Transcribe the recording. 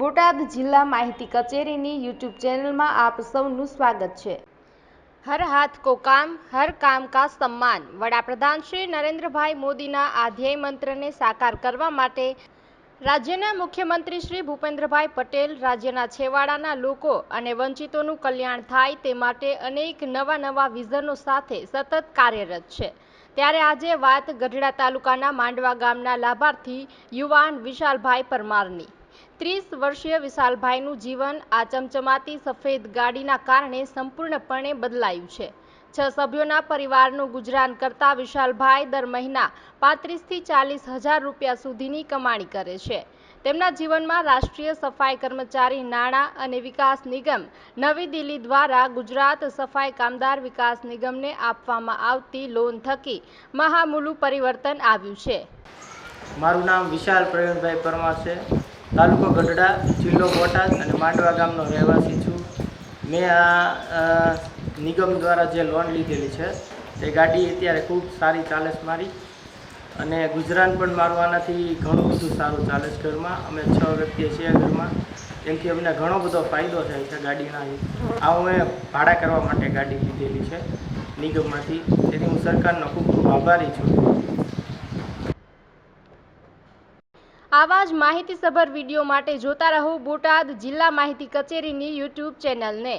બોટાદ જિલ્લા માહિતી કચેરીની યુટ્યુબ ચેનલમાં આપ સૌનું સ્વાગત છે. હર હાથ કો કામ, હર કામ કા સન્માન વડાપ્રધાન શ્રી નરેન્દ્રભાઈ મોદીના આ ધ્યેય મંત્રને સાકાર કરવા માટે રાજ્યના મુખ્યમંત્રી શ્રી ભૂપેન્દ્રભાઈ પટેલ, રાજ્યના છેવાડાના લોકો અને વંચિતોનું કલ્યાણ થાય તે માટે અનેક નવા નવા વિઝનો સાથે સતત કાર્યરત છે. ત્યારે આજે વાત ગઢડા તાલુકાના માંડવા ગામના લાભાર્થી યુવાન વિશાલભાઈ પરમારની. ત્રીસ વર્ષીય વિશાલભાઈનું જીવન આ ચમચમાતી સફેદ ગાડીના કારણે સંપૂર્ણપણે બદલાયું છે. છ સભ્યોના પરિવારનું ગુજરાન કરતા વિશાલભાઈ દર મહિના પાંત્રીસથી ચાલીસ હજાર રૂપિયા સુધીની કમાણી કરે છે. તેમના જીવનમાં રાષ્ટ્રીય સફાઈ કર્મચારી નાણાં અને વિકાસ નિગમ નવી દિલ્હી દ્વારા ગુજરાત સફાઈ કામદાર વિકાસ નિગમને આપવામાં આવતી લોન થકી મહામૂલું પરિવર્તન આવ્યું છે. મારું નામ વિશાલ પ્રવીણભાઈ પરમાર છે. તાલુકો ગઢડા, જિલ્લો બોટાદ અને માંડવા ગામનો રહેવાસી છું. મેં આ નિગમ દ્વારા જે લોન લીધેલી છે તે ગાડી અત્યારે ખૂબ સારી ચાલે છે મારી. અને ગુજરાન પણ મારું આનાથી ઘણું બધું સારું ચાલે છે ઘરમાં. અમે છ વ્યક્તિએ છીએ ઘરમાં. એનાથી અમને ઘણો બધો ફાયદો થાય છે ગાડીના આ મેં ભાડા કરવા માટે ગાડી લીધેલી છે નિગમમાંથી. તેથી હું સરકારનો ખૂબ ખૂબ આભારી છું. આવા જ માહિતીસભર વીડિયો માટે જોતા રહો બોટાદ જિલ્લા માહિતી કચેરીની યુટ્યુબ ચેનલને.